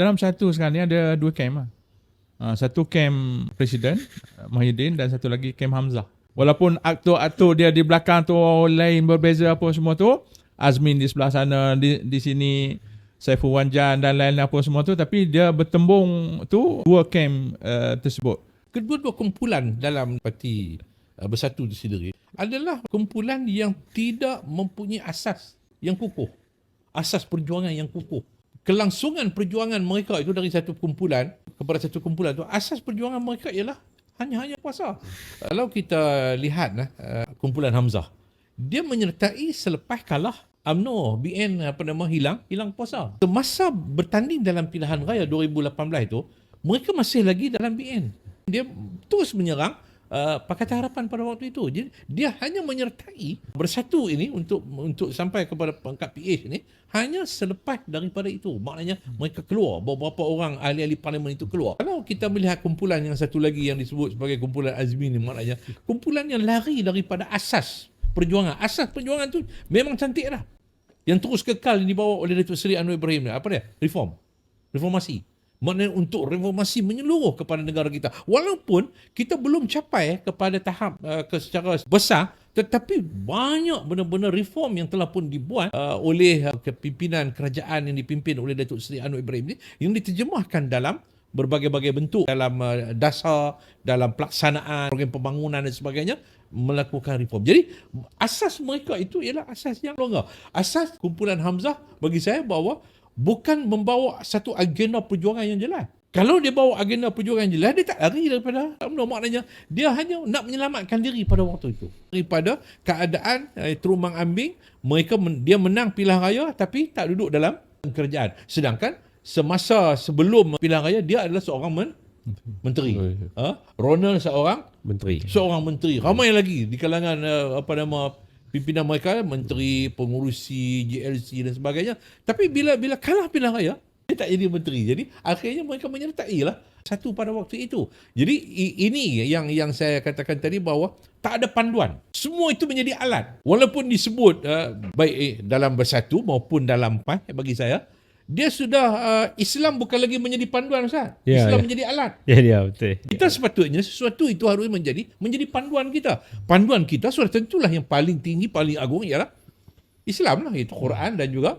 dalam satu sekarang ni ada dua camp lah. Uh, satu camp Presiden Mahidin dan satu lagi camp Hamzah. Walaupun aktor-aktor dia di belakang tu lain berbeza apa semua tu, Azmin di sebelah sana, di, di sini Saiful Wanjan dan lain-lain apa semua tu, tapi dia bertembung tu dua camp uh, tersebut. Kedua-dua kumpulan dalam parti uh, bersatu di sendiri adalah kumpulan yang tidak mempunyai asas yang kukuh. Asas perjuangan yang kukuh kelangsungan perjuangan mereka itu dari satu kumpulan kepada satu kumpulan itu asas perjuangan mereka ialah hanya-hanya puasa. Kalau kita lihat uh, kumpulan Hamzah, dia menyertai selepas kalah UMNO, BN apa nama hilang, hilang puasa. Semasa bertanding dalam pilihan raya 2018 itu, mereka masih lagi dalam BN. Dia terus menyerang uh, Pakatan Harapan pada waktu itu. Jadi dia hanya menyertai bersatu ini untuk untuk sampai kepada pangkat PH ini hanya selepas daripada itu. Maknanya mereka keluar, beberapa orang ahli-ahli parlimen itu keluar. Kalau kita melihat kumpulan yang satu lagi yang disebut sebagai kumpulan Azmi ini maknanya kumpulan yang lari daripada asas perjuangan. Asas perjuangan itu memang cantik lah. Yang terus kekal dibawa oleh Datuk Seri Anwar Ibrahim. Apa dia? Reform. Reformasi. Maknanya untuk reformasi menyeluruh kepada negara kita. Walaupun kita belum capai kepada tahap uh, secara besar tetapi banyak benar-benar reform yang telah pun dibuat uh, oleh uh, pimpinan kerajaan yang dipimpin oleh Datuk Seri Anwar Ibrahim ini yang diterjemahkan dalam berbagai-bagai bentuk dalam uh, dasar, dalam pelaksanaan program pembangunan dan sebagainya melakukan reform. Jadi asas mereka itu ialah asas yang longgar. Asas kumpulan Hamzah bagi saya bahawa bukan membawa satu agenda perjuangan yang jelas. Kalau dia bawa agenda perjuangan yang jelas, dia tak lari daripada UMNO. Maknanya, dia hanya nak menyelamatkan diri pada waktu itu. Daripada keadaan eh, terumang ambing, mereka men, dia menang pilihan raya tapi tak duduk dalam kerajaan. Sedangkan semasa sebelum pilihan raya, dia adalah seorang men, menteri. Ha? Ronald seorang menteri. Seorang menteri. Ramai lagi di kalangan uh, apa nama pimpinan mereka menteri, pengurusi GLC dan sebagainya. Tapi bila bila kalah pilihan raya, dia tak jadi menteri. Jadi akhirnya mereka menyertai lah satu pada waktu itu. Jadi ini yang yang saya katakan tadi bahawa tak ada panduan. Semua itu menjadi alat. Walaupun disebut uh, baik eh, dalam bersatu maupun dalam PAN bagi saya, dia sudah uh, Islam bukan lagi menjadi panduan Ustaz. Ya, Islam ya. menjadi alat. Ya, ya, betul. Kita sepatutnya sesuatu itu harus menjadi menjadi panduan kita. Panduan kita sudah tentulah yang paling tinggi, paling agung ialah Islam lah. Itu Quran dan juga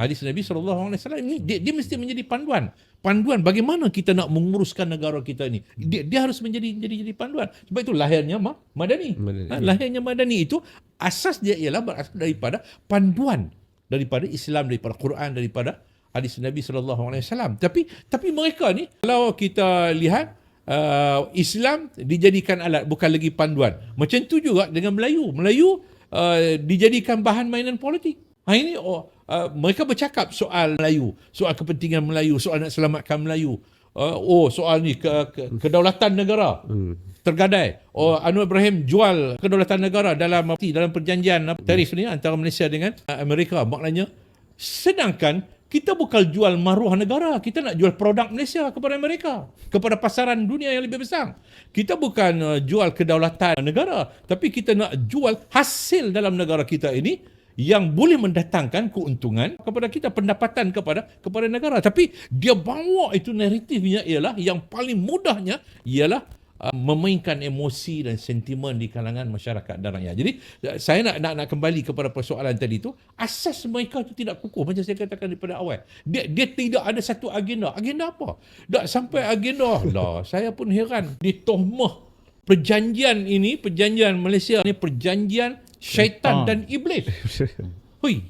hadis Nabi SAW. Ini dia, dia mesti menjadi panduan. Panduan bagaimana kita nak menguruskan negara kita ini. Dia, dia harus menjadi jadi jadi panduan. Sebab itu lahirnya ma, Madani. Madani. Ha, lahirnya Madani itu asas dia ialah berasal daripada panduan daripada Islam, daripada Quran, daripada hadis Nabi sallallahu alaihi wasallam. Tapi tapi mereka ni kalau kita lihat uh, Islam dijadikan alat bukan lagi panduan. Macam tu juga dengan Melayu. Melayu uh, dijadikan bahan mainan politik. Ha ini oh, uh, mereka bercakap soal Melayu, soal kepentingan Melayu, soal nak selamatkan Melayu. Uh, oh soal ni ke, ke, kedaulatan negara. Hmm. Tergadai. Oh Anwar Ibrahim jual kedaulatan negara dalam dalam perjanjian tarif ni antara Malaysia dengan Amerika. Maknanya sedangkan kita bukan jual maruah negara. Kita nak jual produk Malaysia kepada mereka. Kepada pasaran dunia yang lebih besar. Kita bukan uh, jual kedaulatan negara. Tapi kita nak jual hasil dalam negara kita ini yang boleh mendatangkan keuntungan kepada kita. Pendapatan kepada kepada negara. Tapi dia bawa itu naratifnya ialah yang paling mudahnya ialah Uh, memainkan emosi dan sentimen di kalangan masyarakat dan rakyat. Jadi uh, saya nak nak nak kembali kepada persoalan tadi itu, asas mereka itu tidak kukuh macam saya katakan daripada awal. Dia dia tidak ada satu agenda. Agenda apa? Tak sampai agenda. Lah, saya pun heran ditohmah perjanjian ini, perjanjian Malaysia ini perjanjian syaitan dan iblis. Hui.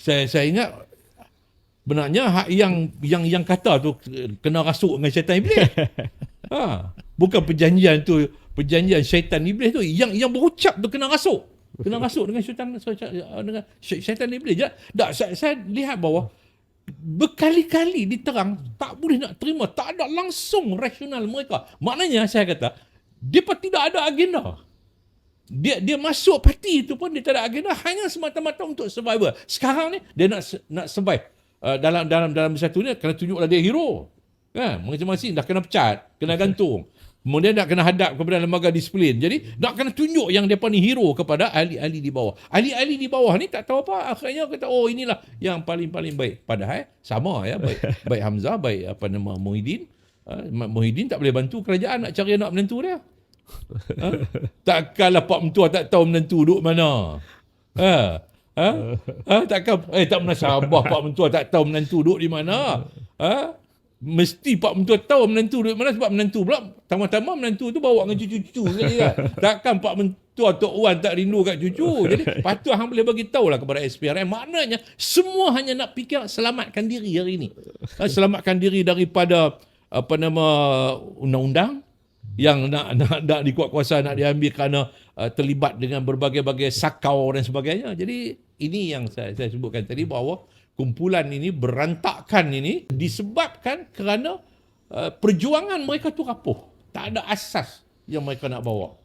Saya saya ingat benarnya hak yang yang yang kata tu kena rasuk dengan syaitan iblis. Ha, bukan perjanjian tu, perjanjian syaitan iblis tu yang yang berucap tu kena rasuk. Kena rasuk dengan syaitan dengan syaitan iblis. Ya, tak saya, saya lihat bahawa berkali-kali diterang tak boleh nak terima, tak ada langsung rasional mereka. Maknanya saya kata dia tidak ada agenda. Dia dia masuk parti itu pun dia tak ada agenda hanya semata-mata untuk survival. Sekarang ni dia nak nak survive. Uh, dalam dalam dalam satu ni kena tunjuklah dia hero. Kan? Masing-masing dah kena pecat, kena gantung. Kemudian nak kena hadap kepada lembaga disiplin. Jadi nak kena tunjuk yang mereka ni hero kepada ahli-ahli di bawah. Ahli-ahli di bawah ni tak tahu apa. Akhirnya kata oh inilah yang paling-paling baik. Padahal sama ya baik baik Hamzah, baik apa nama Muhyiddin. Uh, Muhyiddin tak boleh bantu kerajaan nak cari anak menantu dia. Ha? Takkanlah Pak Mentua tak tahu menantu duduk mana. Ha? Ha? ha? Takkan eh tak pernah sabar Pak Mentua tak tahu menantu duduk di mana. Ha? Mesti Pak Mentua tahu menantu duduk mana sebab menantu pula tama-tama menantu tu bawa dengan cucu-cucu sekali kan. Takkan Pak Mentua Tok Wan tak rindu kat cucu. Jadi patut hang boleh bagi tahulah kepada SPRM maknanya semua hanya nak fikir selamatkan diri hari ini. Ha, selamatkan diri daripada apa nama undang-undang yang nak nak nak dikuat kuasa nak diambil kerana uh, terlibat dengan berbagai-bagai sakau dan sebagainya. Jadi ini yang saya saya sebutkan tadi bahawa kumpulan ini berantakan ini disebabkan kerana uh, perjuangan mereka tu rapuh. Tak ada asas yang mereka nak bawa.